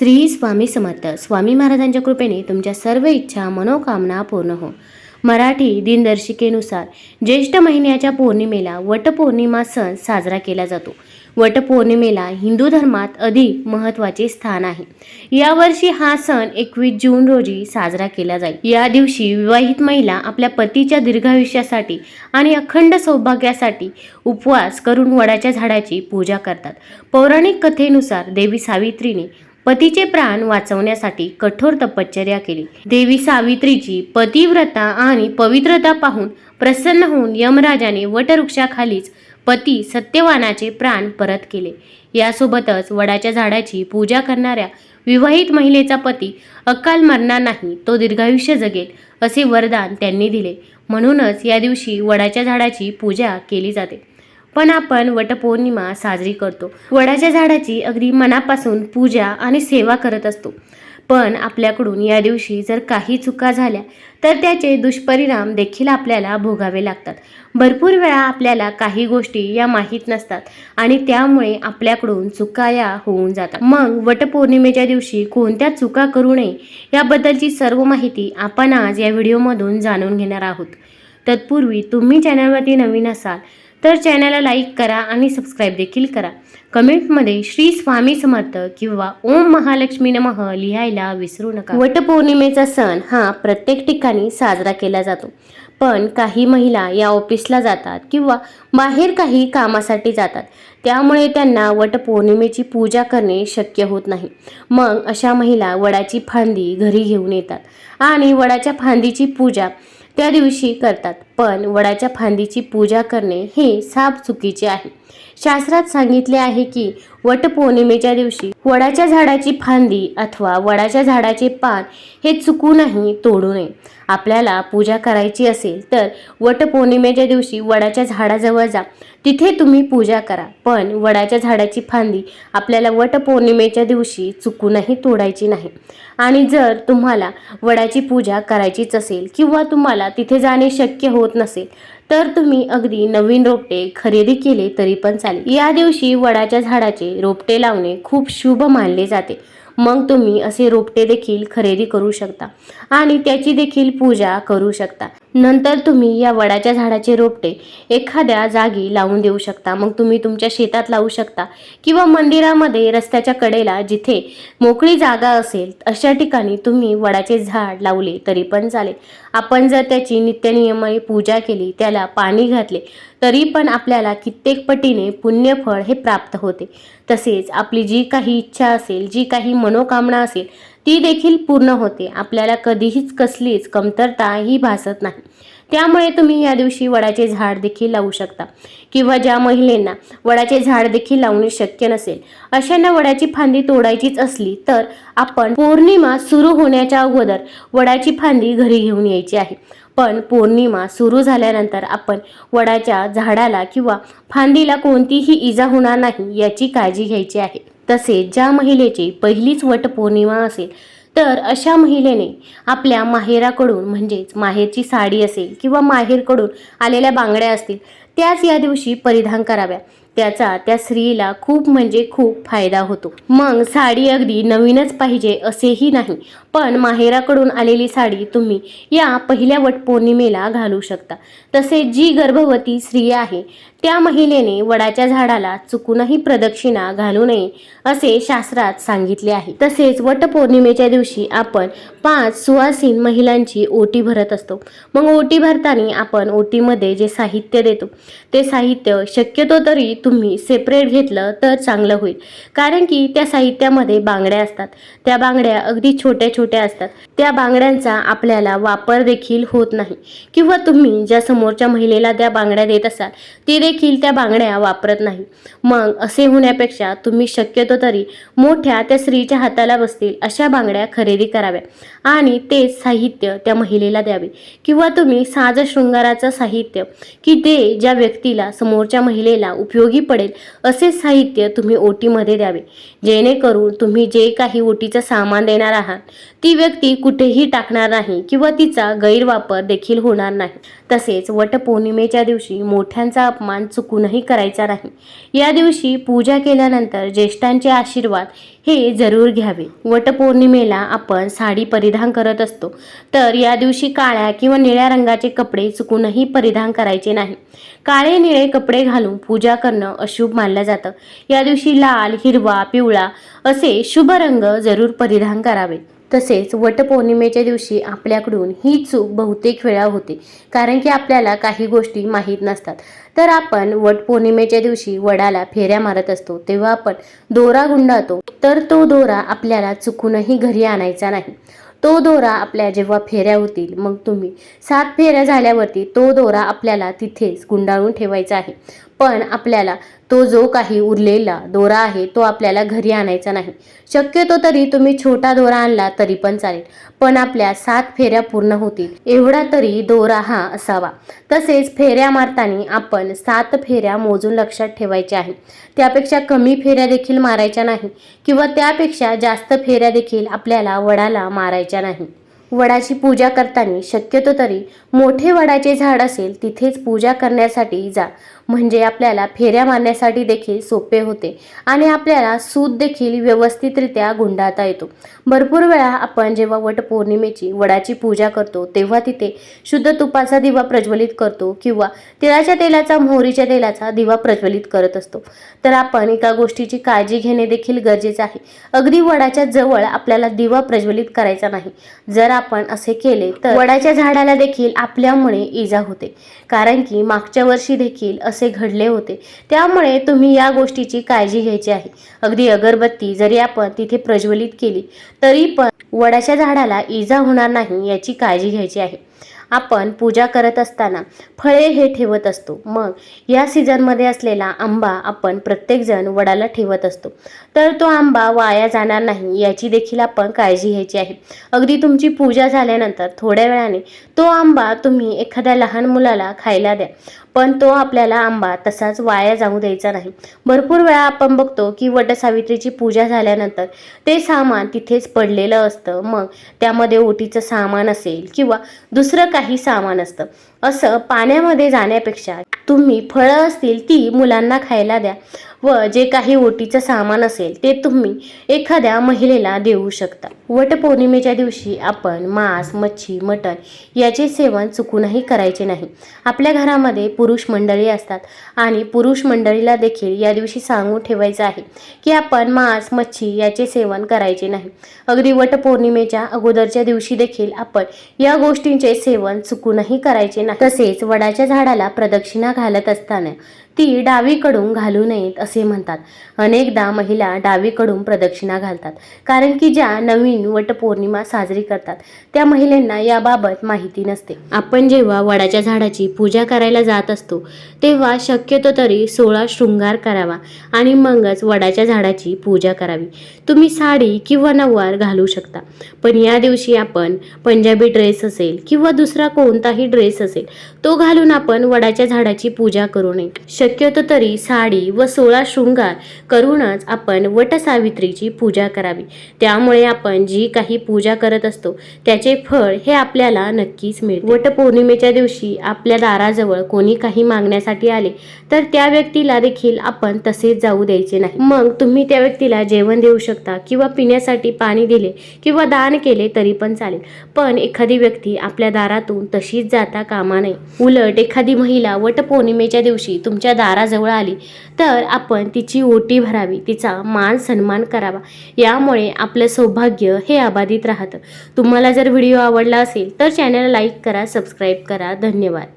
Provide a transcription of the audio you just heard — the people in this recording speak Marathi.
श्री स्वामी समर्थ. स्वामी महाराजांच्या कृपेने तुमच्या सर्व इच्छा मनोकामना पूर्ण हो. मराठी दिनदर्शिकेनुसार ज्येष्ठ महिन्याच्या पौर्णिमेला वटपौर्णिमा सण साजरा केला जातो. वटपौर्णिमेला हिंदू धर्मात अधिक महत्त्वाचे स्थान आहे. यावर्षी हा सण एकवीस जून रोजी साजरा केला जाईल. या दिवशी विवाहित महिला आपल्या पतीच्या दीर्घायुष्यासाठी आणि अखंड सौभाग्यासाठी उपवास करून वडाच्या झाडाची पूजा करतात. पौराणिक कथेनुसार देवी सावित्रीने पतीचे प्राण वाचवण्यासाठी कठोर तपश्चर्या केली. देवी सावित्रीची पतिव्रता आणि पवित्रता पाहून प्रसन्न होऊन यमराजाने वटवृक्षाखालीच पती सत्यवानाचे प्राण परत केले. यासोबतच वडाच्या झाडाची पूजा करणाऱ्या विवाहित महिलेचा पती अकाल मरणार नाही तो दीर्घायुष्य जगेल असे वरदान त्यांनी दिले. म्हणूनच या दिवशी वडाच्या झाडाची पूजा केली जाते. पण आपण वटपौर्णिमा साजरी करतो. वडाच्या झाडाची अगदी मनापासून पूजा आणि सेवा करत असतो. पण आपल्याकडून या दिवशी जर काही चुका झाल्या तर त्याचे दुष्परिणाम देखील आपल्याला भोगावे लागतात. भरपूर वेळा आपल्याला काही गोष्टी या माहीत नसतात आणि त्यामुळे आपल्याकडून चुका या होऊन जातात. मग वटपौर्णिमेच्या दिवशी कोणत्या चुका करू नये याबद्दलची सर्व माहिती आपण आज या व्हिडिओमधून जाणून घेणार आहोत. तत्पूर्वी तुम्ही चॅनलवरती नवीन असाल तर चॅनलला लाईक करा आणि सबस्क्राईब देखील करा. कमेंटमध्ये श्री स्वामी समर्थ किंवा ओम महालक्ष्मी नमः लिहायला विसरू नका. वटपौर्णिमेचा सण हा प्रत्येक ठिकाणी साजरा केला जातो. पण काही महिला या ऑफिसला जातात किंवा बाहेर काही कामासाठी जातात. त्यामुळे त्यांना वटपौर्णिमेची पूजा करणे शक्य होत नाही. मग अशा महिला वडाची फांदी घरी घेऊन येतात. आणि वडाच्या फांदीची पूजा त्या दिवशी करतात. पण वडाच्या फांदीची पूजा करणे हे साप चुकीचे आहे. शास्त्रात सांगितले आहे की वटपौर्णिमेच्या दिवशी वडाच्या झाडाची फांदी अथवा वडाच्या झाडाचे पान हे चुकूनही तोडू नये. आपल्याला पूजा करायची असेल तर वटपौर्णिमेच्या दिवशी वडाच्या झाडाजवळ जा. तिथे तुम्ही पूजा करा. पण वडाच्या झाडाची फांदी आपल्याला वटपौर्णिमेच्या दिवशी चुकूनही तोडायची नाही. आणि जर तुम्हाला वडाची पूजा करायचीच असेल किंवा तुम्हाला तिथे जाणे शक्य होत नसेल तर तुम्ही अगदी नवीन रोपटे खरेदी केले तरी पण चालेल. या दिवशी वडाच्या झाडाचे रोपटे लावणे खूप शुभ मानले जाते. मग तुम्ही असे रोपटे देखील खरेदी करू शकता आणि त्याची देखील पूजा करू शकता. नंतर तुम्ही या वडाच्या झाडाचे रोपटे एखाद्या जागी लावून देऊ शकता. मग तुम्ही तुमच्या शेतात लावू शकता किंवा मंदिरामध्ये रस्त्याच्या कडेला जिथे मोकळी जागा असेल अशा ठिकाणी तुम्ही वडाचे झाड लावले तरी पण चालेल. आपण जर त्याची नित्यनियमाने पूजा केली त्याला पाणी घातले तरी पण आपल्याला कित्येक पटीने पुण्यफळ हे प्राप्त होते. तसेच आपली जी काही इच्छा असेल जी काही मनोकामना असेल ती देखील पूर्ण होते. आपल्याला कधीहीच कसलीच कमतरता ही भासत नाही. त्यामुळे तुम्ही या दिवशी वडाचे झाड देखील लावू शकता. किंवा ज्या महिलांना वडाचे झाड देखील लावणे शक्य नसेल अशांना वडाची फांदी तोडायचीच असली तर आपण पौर्णिमा सुरू होण्याच्या अगोदर वडाची फांदी घरी घेऊन यायची आहे. पण पौर्णिमा सुरू झाल्यानंतर आपण वडाच्या झाडाला किंवा फांदीला कोणतीही इजा होणार नाही याची काळजी घ्यायची आहे. तसेच ज्या महिलेची पहिलीच वट पौर्णिमा असेल तर अशा महिलेने आपल्या माहेराकडून म्हणजेच माहेरची साडी असेल किंवा माहेरकडून आलेल्या बांगड्या असतील त्याच या दिवशी परिधान कराव्या. त्याचा त्या स्त्रीला खूप म्हणजे खूप फायदा होतो. मग साडी अगदी नवीनच पाहिजे असेही नाही. पण माहेराकडून आलेली साडी तुम्ही या पहिल्या वटपौर्णिमेला घालू शकता. तसेच जी गर्भवती स्त्री आहे त्या महिलेने वडाच्या झाडाला चुकूनही प्रदक्षिणा घालू नये असे शास्त्रात सांगितले आहे. तसेच वटपौर्णिमेच्या दिवशी आपण पाच सुवासीन महिलांची ओटी भरत असतो. मग ओटी भरताना आपण ओटीमध्ये जे साहित्य देतो ते साहित्य शक्यतो तरी तुम्ही सेपरेट घेतलं तर चांगलं होईल. कारण की त्या साहित्यामध्ये बांगड्या असतात. त्या बांगड्या अगदी छोट्या छोट्या असतात. त्या बांगड्यांचा आपल्याला वापर देखील होत नाही. किंवा तुम्ही ज्या समोरच्या महिलेला त्या बांगड्या देत असाल ती देखील त्या बांगड्या वापरत नाही. मग असे होण्यापेक्षा तुम्ही शक्यतो तरी मोठ्या त्या स्त्रीच्या हाताला बसतील अशा बांगड्या खरेदी कराव्या. आणि ते साहित्य त्या महिलेला द्यावे. किंवा तुम्ही साज शृंगाराचं साहित्य की ते ज्या व्यक्तीला समोरच्या महिलेला उपयोगी पडेल असे साहित्य तुम्ही ओटीमध्ये द्यावे. जेणेकरून तुम्ही जे काही ओटीचं सामान देणार आहात ती व्यक्ती कुठेही टाकणार नाही किंवा तिचा गैरवापर देखील होणार नाही. तसेच वटपौर्णिमेच्या दिवशी मोठ्यांचा अपमान चुकूनही करायचा नाही. या दिवशी पूजा केल्यानंतर ज्येष्ठांचे आशीर्वाद हे जरूर घ्यावे. वटपौर्णिमेला आपण साडी परिधान करत असतो. तर या दिवशी काळ्या किंवा निळ्या रंगाचे कपडे चुकूनही परिधान करायचे नाही. काळे निळे कपडे घालून पूजा करणं अशुभ मानलं जातं. या दिवशी लाल हिरवा पिवळा असे शुभ रंग जरूर परिधान करावे. तसेच वटपौर्णिमेच्या दिवशी आपल्याकडून ही चूक बहुतेक वेळा होते कारण की आपल्याला काही गोष्टी माहीत नसतात. तर आपण वटपौर्णिमेच्या दिवशी वडाला फेऱ्या मारत असतो तेव्हा आपण दोरा गुंडाळतो. तर तो दोरा आपल्याला चुकूनही घरी आणायचा नाही. तो दोरा आपल्या जेव्हा फेऱ्या होतील मग तुम्ही सात फेऱ्या झाल्यावरती तो दोरा आपल्याला तिथेच गुंडाळून ठेवायचा आहे. पण आपल्याला तो जो काही उरलेला दोरा आहे तो आपल्याला घरी आणायचा नाही. शक्यतो तरी तुम्ही छोटा दोरा आणला तरी पण चालेल पण आपल्या सात फेऱ्या पूर्ण होतील एवढा तरी दोरा हा असावा. तसेच फेऱ्या मारताना आपण सात फेऱ्या मोजून लक्षात ठेवायच्या आहे त्यापेक्षा कमी फेऱ्या देखील मारायच्या नाही किंवा त्यापेक्षा जास्त फेऱ्या देखील आपल्याला वडाला मारायच्या नाही. वडाची पूजा करताना शक्यतो तरी मोठे वडाचे झाड असेल तिथेच पूजा करण्यासाठी जा. म्हणजे आपल्याला फेऱ्या मारण्यासाठी देखील सोपे होते आणि आपल्याला सूत देखील व्यवस्थितरित्या गुंडाळता येतो. भरपूर वेळा आपण जेव्हा वटपौर्णिमेची वडाची पूजा करतो तेव्हा तिथे शुद्ध तुपाचा दिवा प्रज्वलित करतो किंवा तिळाच्या तेलाचा मोहरीच्या तेलाचा दिवा प्रज्वलित करत असतो. तर आपण एका गोष्टीची काळजी घेणे देखील गरजेचे आहे. अगदी वडाच्या जवळ आपल्याला दिवा प्रज्वलित करायचा नाही. जर आपण असे केले तर वडाच्या झाडाला देखील आपल्यामुळे इजा होते. कारण की मागच्या वर्षी देखील असे घडले होते. त्यामुळे तुम्ही या गोष्टीची काळजी घ्यायची आहे. अगदी अगरबत्ती जरी आपण तिथे प्रज्वलित केली तरी पण वडाच्या झाडाला इजा होणार नाही याची काळजी घ्यायची आहे. आपण पूजा करत असताना फळे हे ठेवत असतो. मग या सीझनमध्ये असलेला आंबा आपण प्रत्येकजण वडाला ठेवत असतो. तर तो आंबा वाया जाणार नाही याची देखील आपण काळजी घ्यायची आहे. अगदी तुमची पूजा झाल्यानंतर थोड्या वेळाने तो आंबा तुम्ही एखाद्या लहान मुलाला खायला द्या. पण तो आपल्याला आंबा तसाच वाया जाऊ द्यायचा नाही. भरपूर वेळा आपण बघतो की वटसावित्रीची पूजा झाल्यानंतर ते सामान तिथेच पडलेलं असतं. मग त्यामध्ये ओटीचं सामान असेल किंवा दुसरं काही सामान असतं. असं पाण्यामध्ये जाण्यापेक्षा तुम्ही फळं असतील ती मुलांना खायला द्या व जे काही ओटीचं सामान असेल ते तुम्ही एखाद्या महिलेला देऊ शकता. वटपौर्णिमेच्या दिवशी आपण मांस मच्छी मटण याचे सेवन चुकूनही करायचे नाही. आपल्या घरामध्ये पुरुष मंडळी असतात आणि पुरुष मंडळीला देखील या दिवशी सांगून ठेवायचं आहे की आपण मांस मच्छी याचे सेवन करायचे नाही. अगदी वटपौर्णिमेच्या अगोदरच्या दिवशी देखील आपण या गोष्टींचे सेवन चुकूनही करायचे नाही. तसेच वडाच्या झाडाला प्रदक्षिणा घालत असताना ती डावीकडून घालू नयेत असे म्हणतात. अनेकदा महिला डावीकडून प्रदक्षिणा घालतात कारण की ज्या नवीन वटपौर्णिमा साजरी करतात त्या महिलांना याबाबत माहिती नसते. आपण जेव्हा वडाच्या झाडाची पूजा करायला जात असतो तेव्हा शक्यतो तरी सोळा शृंगार करावा आणि मगच वडाच्या झाडाची पूजा करावी. तुम्ही साडी किंवा नऊवार घालू शकता पण या दिवशी आपण पंजाबी ड्रेस असेल किंवा दुसरा कोणताही ड्रेस असेल तो घालून आपण वडाच्या झाडाची पूजा करू नये शक्यतो तरी साडी व सोळा शृंगार करूनच आपण वटसावित्रीची पूजा करावी. त्यामुळे आपण जी काही पूजा करत असतो त्याचे फळ हे आपल्याला नक्कीच मिळते. वटपौर्णिमेच्या दिवशी आपल्या दाराजवळ कोणी काही मागण्यासाठी आले तर त्या व्यक्तीला देखील आपण तसेच जाऊ द्यायचे नाही. मग तुम्ही त्या व्यक्तीला जेवण देऊ शकता किंवा पिण्यासाठी पाणी दिले किंवा दान केले तरी पण चालेल. पण एखादी व्यक्ती आपल्या दारातून तशीच जाता कामा नये. उलट एखादी महिला वटपौर्णिमेच्या दिवशी तुमच्या दाराजवळ आली. तर आपण तिची ओटी भरावी तिचा मान सन्मान करावा. यामुळे आपलं सौभाग्य हे अबाधित राहतं. तुम्हाला जर व्हिडिओ आवडला असेल तर चॅनल लाईक करा सबस्क्राईब करा. धन्यवाद.